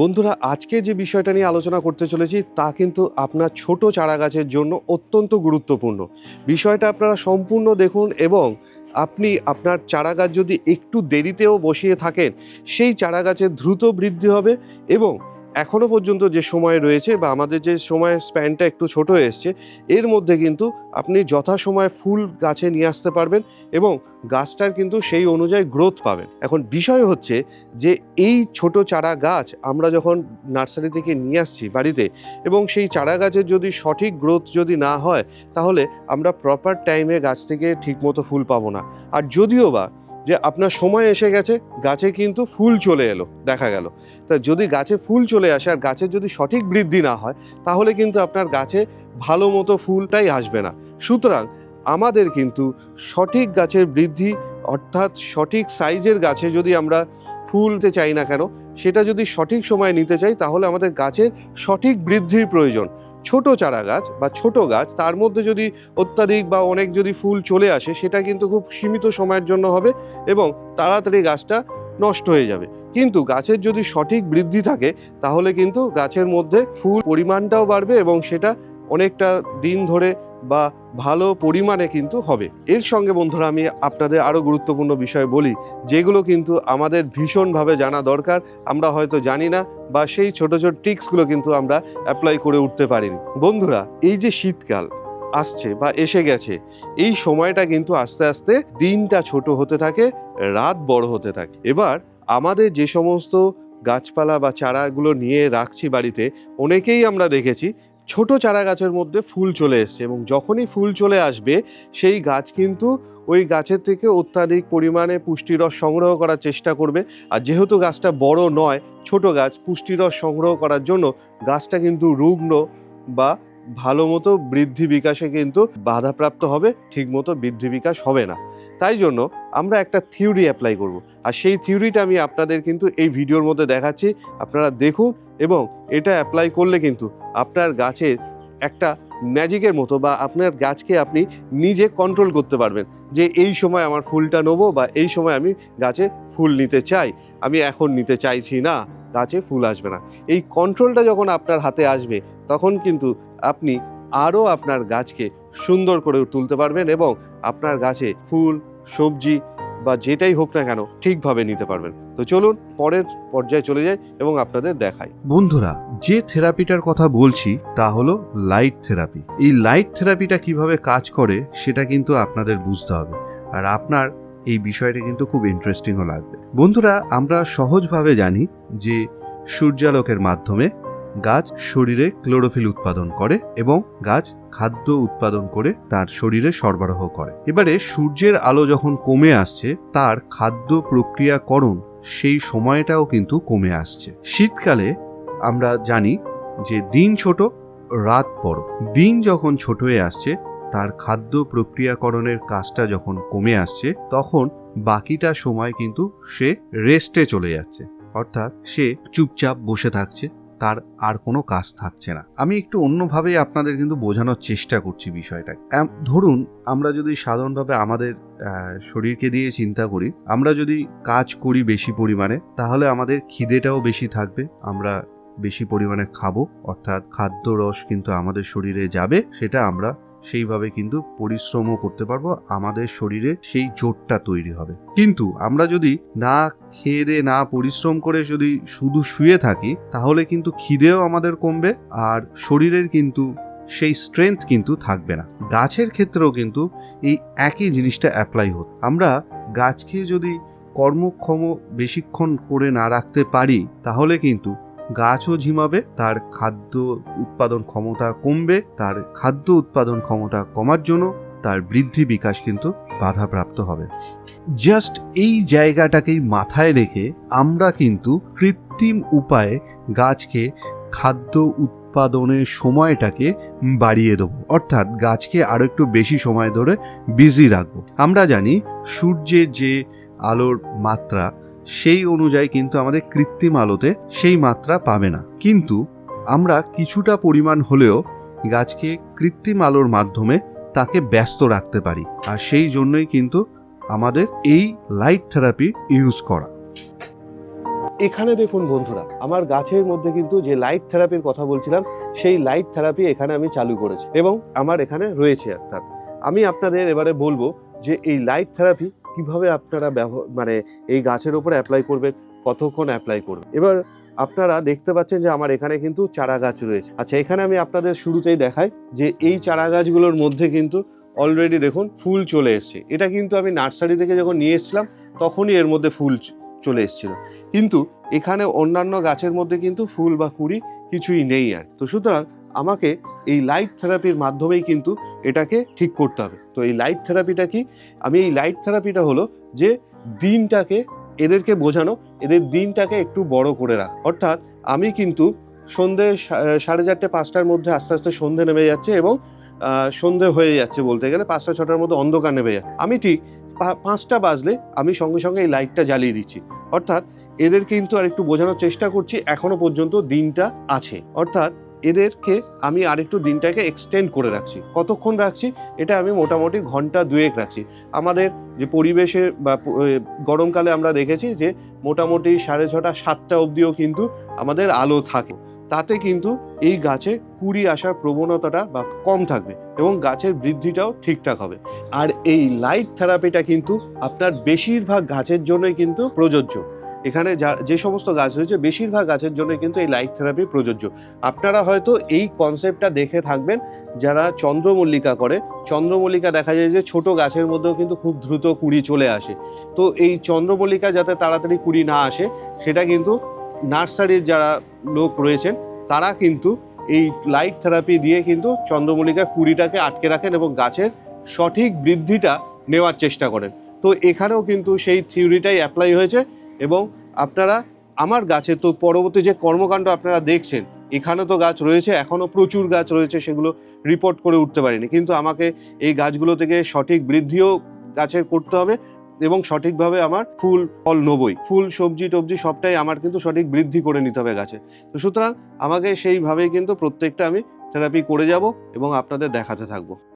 বন্ধুরা, আজকে যে বিষয়টা নিয়ে আলোচনা করতে চলেছি, তা কিন্তু আপনার ছোট চারা গাছের জন্য অত্যন্ত গুরুত্বপূর্ণ। বিষয়টা আপনারা সম্পূর্ণ দেখুন এবং আপনি আপনার চারা গাছ যদি একটু দেরিতেও বসিয়ে থাকেন, সেই চারা গাছের দ্রুত বৃদ্ধি হবে এবং এখনও পর্যন্ত যে সময় রয়েছে বা আমাদের যে সময় স্প্যানটা একটু ছোট এসছে, এর মধ্যে কিন্তু আপনি যথাসময়ে ফুল গাছে নিয়ে আসতে পারবেন এবং গাছটার কিন্তু সেই অনুযায়ী গ্রোথ পাবেন। এখন বিষয় হচ্ছে যে এই ছোট চারা গাছ আমরা যখন নার্সারি থেকে নিয়ে আসছি বাড়িতে এবং সেই চারা গাছের যদি সঠিক গ্রোথ যদি না হয়, তাহলে আমরা প্রপার টাইমে গাছ থেকে ঠিকমতো ফুল পাবো না। আর যদিও বা যে আপনার সময় এসে গেছে, গাছে কিন্তু ফুল চলে এলো, দেখা গেল। তা যদি গাছে ফুল চলে আসে আর গাছের যদি সঠিক বৃদ্ধি না হয়, তাহলে কিন্তু আপনার গাছে ভালো মতো ফুলটাই আসবে না। সুতরাং আমাদের কিন্তু সঠিক গাছের বৃদ্ধি, অর্থাৎ সঠিক সাইজের গাছে যদি আমরা ফুলতে চাই না কেন, সেটা যদি সঠিক সময় নিতে চাই, তাহলে আমাদের গাছের সঠিক বৃদ্ধির প্রয়োজন। ছোট চারা গাছ বা ছোট গাছ, তার মধ্যে যদি অত্যাধিক বা অনেক যদি ফুল চলে আসে, সেটা কিন্তু খুব সীমিত সময়ের জন্য হবে এবং তাড়াতাড়ি গাছটা নষ্ট হয়ে যাবে। কিন্তু গাছের যদি সঠিক বৃদ্ধি থাকে, তাহলে কিন্তু গাছের মধ্যে ফুল পরিমাণটাও বাড়বে এবং সেটা অনেকটা দিন ধরে বা ভালো পরিমাণে কিন্তু হবে। এর সঙ্গে বন্ধুরা, আমি আপনাদের আরও গুরুত্বপূর্ণ বিষয় বলি, যেগুলো কিন্তু আমাদের ভীষণভাবে জানা দরকার, আমরা হয়তো জানি না বা সেই ছোট ছোট টিক্সগুলো কিন্তু আমরা অ্যাপ্লাই করে উঠতে পারিনি। বন্ধুরা, এই যে শীতকাল আসছে বা এসে গেছে, এই সময়টা কিন্তু আস্তে আস্তে দিনটা ছোট হতে থাকে, রাত বড় হতে থাকে। এবার আমাদের যে সমস্ত গাছপালা বা চারাগুলো নিয়ে রাখছি বাড়িতে, অনেকেই আমরা দেখেছি ছোট চারা গাছের মধ্যে ফুল চলে এসছে এবং যখনই ফুল চলে আসবে, সেই গাছ কিন্তু ওই গাছের থেকে অত্যাধিক পরিমাণে পুষ্টিরস সংগ্রহ করার চেষ্টা করবে। আর যেহেতু গাছটা বড় নয়, ছোট গাছ, পুষ্টিরস সংগ্রহ করার জন্য গাছটা কিন্তু রুগ্ন বা ভালো মতো বৃদ্ধি বিকাশে কিন্তু বাধাপ্রাপ্ত হবে, ঠিকমতো বৃদ্ধি বিকাশ হবে না। তাই জন্য আমরা একটা থিওরি অ্যাপ্লাই করব। আর সেই থিওরিটা আমি আপনাদের কিন্তু এই ভিডিওর মধ্যে দেখাচ্ছি। আপনারা দেখুন এবং এটা অ্যাপ্লাই করলে কিন্তু আপনার গাছের একটা ম্যাজিকের মতো বা আপনার গাছকে আপনি নিজে কন্ট্রোল করতে পারবেন যে এই সময় আমার ফুলটা নেব বা এই সময় আমি গাছে ফুল নিতে চাই। আমি এখন নিতে চাইছি না, গাছে ফুল আসবে না। এই কন্ট্রোলটা যখন আপনার হাতে আসবে, তখন কিন্তু আপনি আরও আপনার গাছকে সুন্দর করে তুলতে পারবেন এবং আপনার গাছে ফুল, সবজি বা যেটাই হোক না কেন ঠিকভাবে নিতে পারবেন। তো চলুন পরের পর্যায়ে চলে যাই এবং আপনাদের দেখাই। বন্ধুরা, যে থেরাপিটার কথা বলছি তা হলো লাইট থেরাপি এই লাইট থেরাপিটা কীভাবে কাজ করে সেটা কিন্তু আপনাদের বুঝতে হবে। আর আপনার এই বিষয়টা কিন্তু খুব ইন্টারেস্টিংও লাগবে। বন্ধুরা, আমরা সহজভাবে জানি যে সূর্যালোকের মাধ্যমে গাছ শরীরে ক্লোরোফিল উৎপাদন করে এবং গাছ খাদ্য উৎপাদন করে তার শরীরে সরবরাহ করে। এবারে সূর্যের আলো যখন কমে আসছে, তার খাদ্য প্রক্রিয়াকরণ সেই সময়টাও কিন্তু কমে আসছে। শীতকালে আমরা জানি যে দিন ছোট, রাত বড়। দিন যখন ছোট হয়ে আসছে, তার খাদ্য প্রক্রিয়াকরণের কাজটা যখন কমে আসছে, তখন বাকিটা সময় কিন্তু সে রেস্টে চলে যাচ্ছে। অর্থাৎ সে চুপচাপ বসে থাকছে। তার আর কোনো কাজ থাকছে না। আমি একটু অন্যভাবে আপনাদের কিন্তু বোঝানোর চেষ্টা করছি বিষয়টা ধরুন, আমরা যদি সাধারণভাবে আমাদের শরীরকে দিয়ে চিন্তা করি, আমরা যদি কাজ করি বেশি পরিমাণে, তাহলে আমাদের খিদেটাও বেশি থাকবে, আমরা বেশি পরিমাণে খাব, অর্থাৎ খাদ্য রস কিন্তু আমাদের শরীরে যাবে, সেটা আমরা সেইভাবে কিন্তু পরিশ্রমও করতে পারব, আমাদের শরীরে সেই জোরটা তৈরি হবে। কিন্তু আমরা যদি না খেয়ে না পরিশ্রম করে যদি শুধু শুয়ে থাকি, তাহলে কিন্তু খিদেও আমাদের কমবে আর শরীরের কিন্তু সেই স্ট্রেংথ কিন্তু থাকবে না। গাছের ক্ষেত্রেও কিন্তু এই একই জিনিসটা অ্যাপ্লাই হতো আমরা গাছকে যদি কর্মক্ষম বেশিক্ষণ করে না রাখতে পারি, তাহলে কিন্তু গাছও ঝিমাবে, তার খাদ্য উৎপাদন ক্ষমতা কমবে, তার খাদ্য উৎপাদন ক্ষমতা কমার জন্য তার বৃদ্ধি বিকাশ কিন্তু বাধাপ্রাপ্ত হবে। জাস্ট এই জায়গাটাকেই মাথায় রেখে আমরা কিন্তু কৃত্রিম উপায়ে গাছকে খাদ্য উৎপাদনের সময়টাকে বাড়িয়ে দেবো। অর্থাৎ গাছকে আরও একটু বেশি সময় ধরে বিজি রাখব। আমরা জানি সূর্যের যে আলোর মাত্রা সেই অনুযায়ী কিন্তু আমাদের কৃত্রিম আলোতে সেই মাত্রা পাবে না। কিন্তু আমরা কিছুটা পরিমাণ হলেও গাছকে কৃত্রিম আলোর মাধ্যমে তাকে ব্যস্ত রাখতে পারি। আর সেই জন্যই কিন্তু আমাদের এই লাইট থেরাপি ইউজ করা। এখানে দেখুন বন্ধুরা, আমার গাছের মধ্যে কিন্তু যে লাইট থেরাপির কথা বলছিলাম, সেই লাইট থেরাপি এখানে আমি চালু করেছি এবং আমার এখানে রয়েছে অর্থাৎ। আমি আপনাদের এবারে বলব যে এই লাইট থেরাপি কীভাবে আপনারা মানে এই গাছের উপরে অ্যাপ্লাই করবেন, কতক্ষণ অ্যাপ্লাই করবেন? এবার আপনারা দেখতে পাচ্ছেন যে আমার এখানে কিন্তু চারা গাছ রয়েছে। আচ্ছা এখানে আমি আপনাদের শুরুতেই দেখাই যে এই চারা গাছগুলোর মধ্যে কিন্তু অলরেডি দেখুন ফুল চলে এসছে। এটা কিন্তু আমি নার্সারি থেকে যখন নিয়ে এসেছিলাম, তখনই এর মধ্যে ফুল চলে এসেছিল। কিন্তু এখানে অন্যান্য গাছের মধ্যে কিন্তু ফুল বা কুড়ি কিছুই নেই আর। তো সুতরাং আমাকে এই লাইট থেরাপির মাধ্যমেই কিন্তু এটাকে ঠিক করতে হবে। তো এই লাইট থেরাপিটা কি? আমি এই লাইট থেরাপিটা হলো যে দিনটাকে এদেরকে বোঝানো, এদের দিনটাকে একটু বড় করে রাখ। অর্থাৎ আমি কিন্তু সন্ধে সাড়ে চারটে, পাঁচটার মধ্যে আস্তে আস্তে সন্ধে নেমে যাচ্ছে এবং সন্ধে হয়ে যাচ্ছে বলতে গেলে পাঁচটা, ছটার মধ্যে অন্ধকার নেমে যাচ্ছে। আমি ঠিক পাঁচটা বাজলে আমি সঙ্গে সঙ্গে এই লাইটটা জ্বালিয়ে দিচ্ছি। অর্থাৎ এদের কিন্তু আর একটু বোঝানোর চেষ্টা করছি, এখনও পর্যন্ত দিনটা আছে। অর্থাৎ এদেরকে আমি আরেকটু দিনটাকে এক্সটেন্ড করে রাখছি। কতক্ষণ রাখছি? এটা আমি মোটামুটি ঘণ্টা দুয়েক রাখছি। আমাদের যে পরিবেশে বা গরমকালে আমরা দেখেছি যে মোটামুটি সাড়ে ছটা, সাতটা অবধিও কিন্তু আমাদের আলো থাকে। তাতে কিন্তু এই গাছে কুড়ি আসার প্রবণতাটা বা কম থাকবে এবং গাছের বৃদ্ধিটাও ঠিকঠাক হবে। আর এই লাইট থেরাপিটা কিন্তু আপনার বেশিরভাগ গাছের জন্যই কিন্তু প্রযোজ্য। এখানে যা, যে সমস্ত গাছ রয়েছে, বেশিরভাগ গাছের জন্য কিন্তু এই লাইট থেরাপি প্রযোজ্য। আপনারা হয়তো এই কনসেপ্টটা দেখে থাকবেন, যারা চন্দ্রমল্লিকা করে, চন্দ্রমল্লিকা দেখা যায় যে ছোট গাছের মধ্যেও কিন্তু খুব দ্রুত কুড়ি চলে আসে। তো এই চন্দ্রমল্লিকা যাতে তাড়াতাড়ি কুড়ি না আসে, সেটা কিন্তু নার্সারির যারা লোক রয়েছেন, তারা কিন্তু এই লাইট থেরাপি দিয়ে কিন্তু চন্দ্রমল্লিকা কুড়িটাকে আটকে রাখেন এবং গাছের সঠিক বৃদ্ধিটা নেওয়ার চেষ্টা করেন। তো এখানেও কিন্তু সেই থিওরিটাই অ্যাপ্লাই হয়েছে। এবং আপনারা আমার গাছে তো পরবর্তী যে কর্মকাণ্ড আপনারা দেখছেন, এখানে তো গাছ রয়েছে এখনও প্রচুর গাছ রয়েছে, সেগুলো রিপোর্ট করে উঠতে পারিনি। কিন্তু আমাকে এই গাছগুলো থেকে সঠিক বৃদ্ধিও গাছের করতে হবে এবং সঠিকভাবে আমার ফুল, ফল নেবই। ফুল, সবজি, টবজি সবটাই আমার কিন্তু সঠিক বৃদ্ধি করে নিতে হবে গাছে। তো সুতরাং আমাকে সেইভাবেই কিন্তু প্রত্যেকটা আমি থেরাপি করে যাব এবং আপনাদের দেখাতে থাকব।